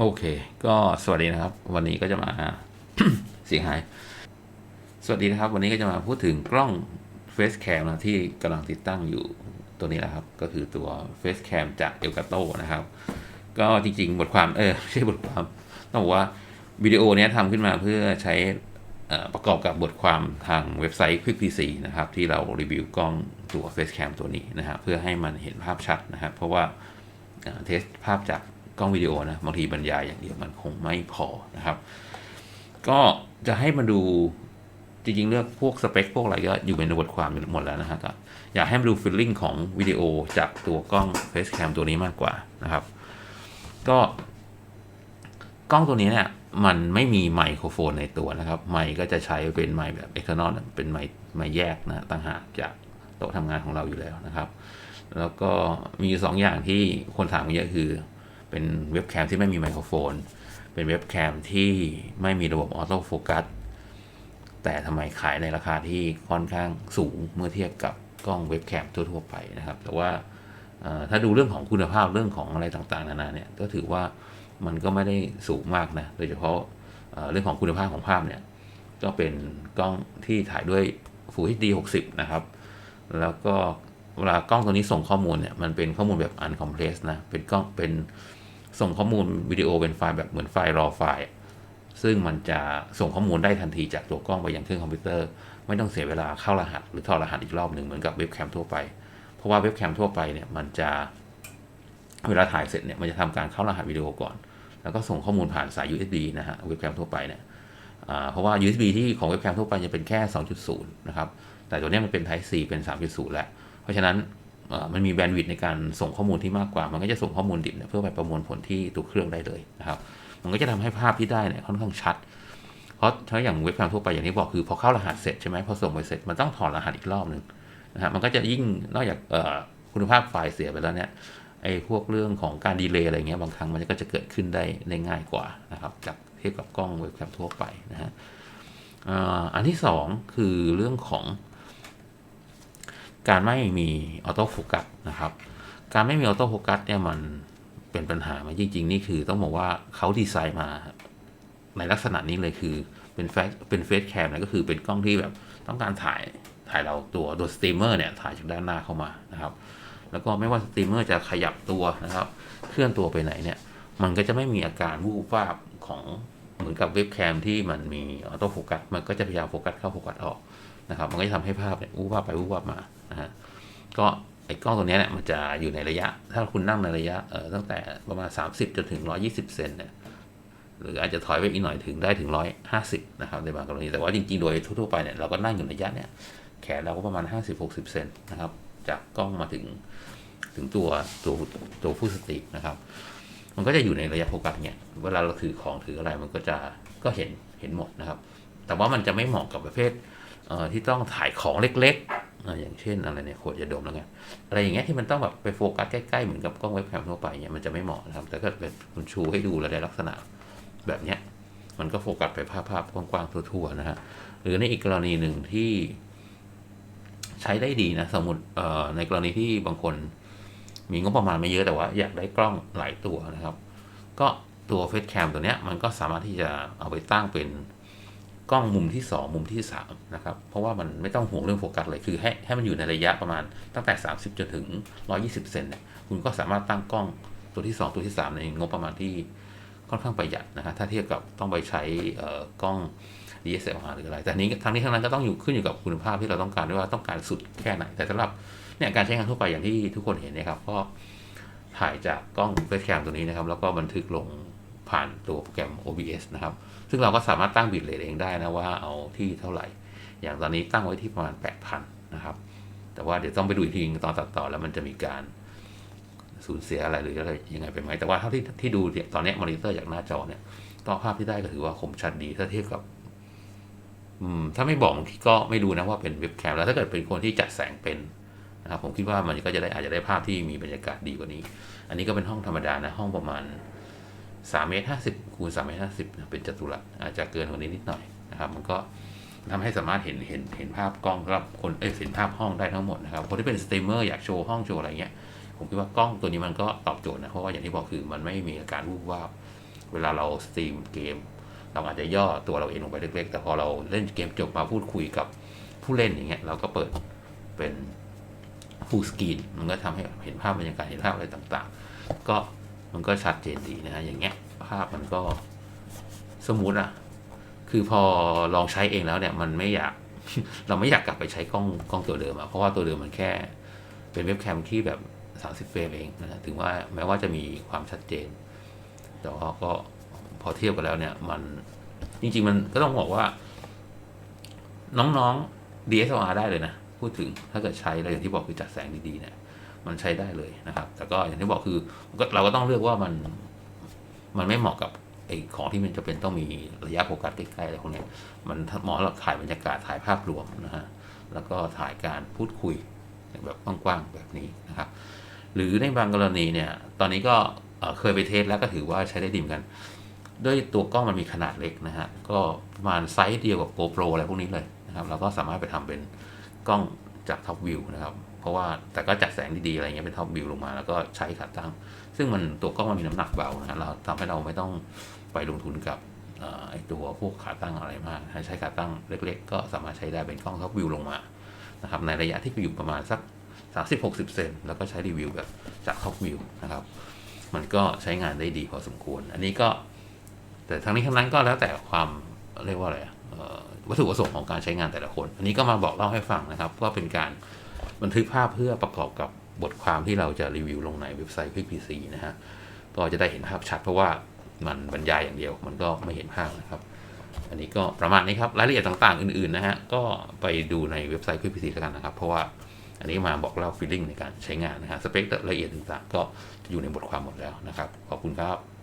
โอเค ก็สวัสดีนะครับ วันนี้ก็จะมาเสียงหาย สวัสดีนะครับ วันนี้ก็จะมาพูดถึงกล้อง Face Cam นะที่กำลังติดตั้งอยู่ตัวนี้แหละครับ ก็คือตัว Face Cam จาก Elgato นะครับ ก็จริงๆ บทความเออไม่ใช่บทความ ต้องบอกว่าวิดีโอเนี้ยทำขึ้นมาเพื่อใช้ประกอบกับบทความทางเว็บไซต์ Quick PC นะครับ ที่เรารีวิวกล้องตัว Face Cam ตัวนี้นะครับเพื่อให้มันเห็นภาพชัดนะครับ เพราะว่าเอ่อเทสภาพจาก กล้องวิดีโอนะบางทีบรรยายอย่างเดียวมันคงไม่พอนะครับ ก็จะให้มาดูจริงๆเรื่องพวกสเปคพวกอะไรก็อยู่ในบทความอยู่หมดแล้วนะฮะก็อยากให้มาดูฟีลลิ่งของวิดีโอจากตัวกล้อง Facecam ตัวนี้มากกว่านะครับ ก็กล้องตัวนี้เนี่ยมันไม่มีไมโครโฟนในตัวนะครับ ไมค์ก็จะใช้เป็นไมค์แบบ external เป็นไมค์ไมค์แยกนะต่างหากจากโต๊ะทำงานของเราอยู่แล้วนะครับ แล้วก็มีสองอย่างที่คนถามเยอะคือ เป็นเว็บแคมที่ไม่มีไมโครโฟน เป็นเว็บแคมที่ไม่มีระบบออโต้โฟกัสแต่ทำไมขายในราคาที่ค่อนข้างสูงเมื่อเทียบกับกล้องเว็บแคมทั่วๆไปนะครับ แต่ว่าถ้าดูเรื่องของคุณภาพเรื่องของอะไรต่างๆ นานาเนี่ยก็ถือว่ามันก็ไม่ได้สูงมากนะโดยเฉพาะเอ่อเรื่องของคุณภาพของภาพเนี่ยก็เป็นกล้องที่ถ่ายด้วย Full HD 60 นะครับ แล้วก็เวลากล้องตัวนี้ส่งข้อมูลเนี่ยมันเป็นข้อมูลแบบ uncompressed นะ เป็นกล้องเป็น ส่งข้อมูลวิดีโอเป็นไฟล์แบบเหมือนไฟล์ raw ไฟล์ ซึ่งมันจะส่งข้อมูลได้ทันทีจากตัวกล้องไปยังเครื่องคอมพิวเตอร์ ไม่ต้องเสียเวลาเข้ารหัส หรือถอดรหัสอีกรอบหนึ่งเหมือนกับเว็บแคมทั่วไป เพราะว่าเว็บแคมทั่วไปเนี่ยมันจะเวลาถ่ายเสร็จเนี่ยมันจะทำการเข้ารหัสวิดีโอก่อน แล้วก็ส่งข้อมูลผ่านสาย USB นะฮะเว็บแคมทั่วไปเนี่ยเพราะว่า USB ที่ของเว็บแคมทั่วไปจะเป็นแค่ 2.0 นะครับ แต่ตัวนี้มันเป็น Type C เป็น 3.0 แล้ว เพราะฉะนั้น มันมีแบนด์วิดต์ในการส่งข้อมูลที่มากกว่า มันก็จะส่งข้อมูลดิบเเพื่อไปประมวลผลที่ตัวเครื่องได้เลยนะครับ มันก็จะทำให้ภาพที่ได้เนี่ยค่อนข้างชัด เพราะถ้าอย่างเว็บแคมทั่วไปอย่างที่บอกคือพอเข้ารหัสเสร็จใช่ไหมพอส่งไปเสร็จมันต้องถอดรหัสอีกรอบหนึ่งนะฮะมันก็จะยิ่งนอกจากคุณภาพไฟล์เสียไปแล้วเนี่ยไอ้พวกเรื่องของการดีเลย์อะไรเงี้ยบางครั้งมันก็จะเกิดขึ้นได้ได้ง่ายกว่านะครับจากเทียบกับกล้องเว็บแคมทั่วไปนะฮะอันที่สองคือเรื่องของ การไม่มีออโต้โฟกัสนะครับ การไม่มีออโต้โฟกัสเนี่ยมันเป็นปัญหาไหมจริง ๆ นี่คือต้องบอกว่าเขาดีไซน์มาในลักษณะนี้เลยคือเป็นแฟเป็นเฟสแคมนะก็คือเป็นกล้องที่แบบต้องการถ่ายถ่ายเราตัวตัวสตรีมเมอร์เนี่ยถ่ายจากด้านหน้าเข้ามานะครับ แล้วก็ไม่ว่าสตรีมเมอร์จะขยับตัวนะครับ เคลื่อนตัวไปไหนเนี่ย มันก็จะไม่มีอาการวูบวาบของ เหมือนกับเว็บแคมที่มันมีออโต้โฟกัสมันก็จะพยายามโฟกัสเข้าโฟกัสออกนะครับมันก็จะทำให้ภาพเนี่ยวูบวาบไปวูบวาบมานะฮะก็ไอ้กล้องตัวนี้เนี่ยมันจะอยู่ในระยะ ถ้าคุณนั่งในระยะเอ่อตั้งแต่ประมาณ 30 จนถึง 120 เซนเนี่ยหรืออาจจะถอยไปอีกหน่อยถึงได้ถึงร้อยห้าสิบนะครับในบางกรณีแต่ว่าจริงๆ โดยทั่วๆไปเนี่ยเราก็นั่งอยู่ในระยะเนี่ยแขนเราก็ประมาณห้าสิบหกสิบเซนนะครับ จากกล้องมาถึงถึงตัวตัวตัวผู้สตินะครับ มันก็จะอยู่ในระยะโฟกัสเนี่ยเวลาเราถือของถืออะไรมันก็จะก็เห็นเห็นหมดนะครับ แต่ว่ามันจะไม่เหมาะกับประเภทเที่ต้องถ่ายของเล็กๆออย่างเช่นอะไรเนี่ยขวดยาดมแล้วไงอะไรอย่างเงี้ยที่มันต้องแบบไปโฟกัสใกล้ๆ เหมือนกับกล้องเว็บแคมทั่วไปเนี่ยมันจะไม่เหมาะนะครับ แต่ก็เป็นคุณชูให้ดูแล้วได้ลักษณะแบบเนี้ยมันก็โฟกัสไปภาพภาพกว้างๆทั่วๆนะฮะหรือในอีกกรณีหนึ่งที่ใช้ได้ดีนะสมมติในกรณีที่บางคน มีงบประมาณไม่เยอะแต่ว่าอยากได้กล้องหลายตัวนะครับ ก็ตัวเฟสแคมตัวเนี้ยมันก็สามารถที่จะเอาไปตั้งเป็นกล้องมุมที่ 2 มุมที่ 3 นะครับ เพราะว่ามันไม่ต้องห่วงเรื่องโฟกัสเลย คือให้ให้มันอยู่ในระยะประมาณตั้งแต่ 30 จนถึง 120 เซนเนี่ย คุณก็สามารถตั้งกล้องตัวที่ 2 ตัวที่ 3 ในงบประมาณที่ค่อนข้างประหยัดนะฮะ ถ้าเทียบกับต้องไปใช้กล้อง DSLR หรืออะไร แต่นนี้ทั้งนี้ทั้งนั้นก็ต้องอยู่ขึ้นอยู่กับคุณภาพที่เราต้องการด้วยว่าต้องการสุดแค่ไหน แต่สำหรับ เนี่ยการใช้งานทั่วไปอย่างที่ทุกคนเห็นนะครับก็ถ่ายจากกล้องเฟซแคมตัวนี้นะครับ แล้วก็บันทึกลงผ่านตัวโปรแกรม OBS นะครับ ซึ่งเราก็สามารถตั้งบิตเรทเองได้นะว่าเอาที่เท่าไหร่ อย่างตอนนี้ตั้งไว้ที่ประมาณ 8,000 นะครับ แต่ว่าเดี๋ยวต้องไปดูอีกทีนึงตอนตัดต่อแล้วมันจะมีการสูญเสียอะไรหรืออะไรยังไงไปไหม แต่ว่าเท่าที่ที่ดูเนี่ยตอนนี้มอนิเตอร์จากหน้าจอเนี่ยต่อภาพที่ได้ก็ถือว่าคมชัดดีถ้าเทียบกับ อืม ถ้าไม่บอกทีก็ไม่รู้นะว่าเป็นเว็บแคมแล้วถ้าเกิดเป็นคนที่จัดแสงเป็น นะครับผมคิดว่ามันก็จะได้อาจจะได้ภาพที่มีบรรยากาศดีกว่านี้ อันนี้ก็เป็นห้องธรรมดานะห้องประมาณ3เมตร50คูณ3เมตร50นะเป็นจัตุรัสอาจจะเกินกว่านี้นิดหน่อยนะครับ มันก็ทำให้สามารถเห็นเห็นเห็นภาพกล้องสำหรับคนเอ้ยเห็นภาพห้องได้ทั้งหมดนะครับคนที่เป็นสตรีมเมอร์อยากโชว์ห้องโชว์อะไรเงี้ยผมคิดว่ากล้องตัวนี้มันก็ตอบโจทย์นะเพราะว่าอย่างที่บอกคือมันไม่มีอาการวูบวาบเวลาเราสตรีมเกม เราอาจจะย่อตัวเราเองลงไปเล็ก ๆ แต่พอเราเล่นเกมจบมาพูดคุยกับผู้เล่นอย่างเงี้ยเราก็เปิดเป็น ฟูลสกรีนมันก็ทำให้เห็นภาพบรรยากาศเห็นภาพอะไรต่างๆ ก็มันก็ชัดเจนดีนะฮะอย่างเงี้ยภาพมันก็สมูทอะ คือพอลองใช้เองแล้วเนี่ยมันไม่อยาก เราไม่อยากกลับไปใช้กล้องกล้องตัวเดิมอะเพราะว่าตัวเดิมมันแค่เป็นเว็บแคมที่แบบ 30เฟรมเองนะฮะถึงว่าแม้ว่าจะมีความชัดเจน แต่ว่าก็พอเทียบกันแล้วเนี่ยมันจริง ๆ มันก็ต้องบอกว่า น้องๆ DSLR ได้เลยนะ พูดถึงถ้าเกิดใช้แล้วอย่างที่บอกคือจัดแสงดีๆเนี่ยมันใช้ได้เลยนะครับ แต่ก็อย่างที่บอกคือเราก็ต้องเลือกว่ามันมันไม่เหมาะกับไอ้ของที่มันจะเป็นต้องมีระยะโฟกัสใกล้ๆอะไรพวกนี้มันเหมาะสำหรับถ่ายบรรยากาศถ่ายภาพรวมนะฮะแล้วก็ถ่ายการพูดคุยแบบกว้างๆแบบนี้นะครับ หรือในบางกรณีเนี่ยตอนนี้ก็เอ่อเคยไปเทสแล้วก็ถือว่าใช้ได้ดีเหมือนกัน ด้วยตัวกล้องมันมีขนาดเล็กนะฮะก็ประมาณไซส์เดียวกับ GoPro อะไรพวกนี้เลยนะครับเราก็สามารถไปทำเป็น กล้องจากท็อปวิวนะครับ เพราะว่าแต่ก็จัดแสงดีๆอะไรเงี้ยเป็นท็อปวิวลงมาแล้วก็ใช้ขาตั้ง ซึ่งมันตัวกล้องมันมีน้ำหนักเบานะเราทำให้เราไม่ต้องไปลงทุนกับเอ่อไอตัวพวกขาตั้งอะไรมากใช้ขาตั้งเล็ก ๆ ก็สามารถใช้ได้เป็นกล้องท็อปวิวลงมานะครับในระยะที่อยู่ประมาณสัก 30-60 เซนแล้วก็ใช้รีวิวแบบจากท็อปวิวนะครับ มันก็ใช้งานได้ดีพอสมควร อันนี้ก็ แต่ทั้งนี้ทั้งนั้นก็แล้วแต่ความเรียกว่าอะไรอะเอ่อ วัตถุประสงค์ของการใช้งานแต่ละคน อันนี้ก็มาบอกเล่าให้ฟังนะครับ ก็เป็นการบันทึกภาพเพื่อประกอบกับบทความที่เราจะรีวิวลงในเว็บไซต์ Quick PC นะฮะก็จะได้เห็นภาพชัดเพราะว่ามันบรรยายอย่างเดียว มันก็ไม่เห็นภาพนะครับ อันนี้ก็ประมาณนี้ครับ รายละเอียดต่างๆ อื่นๆนะฮะก็ไปดูในเว็บไซต์ Quick PC แล้วกันนะครับ เพราะว่าอันนี้มาบอกเล่าฟีลลิ่งในการใช้งานนะฮะสเปครายละเอียดต่างๆ ก็จะอยู่ในบทความหมดแล้วนะครับขอบคุณครับ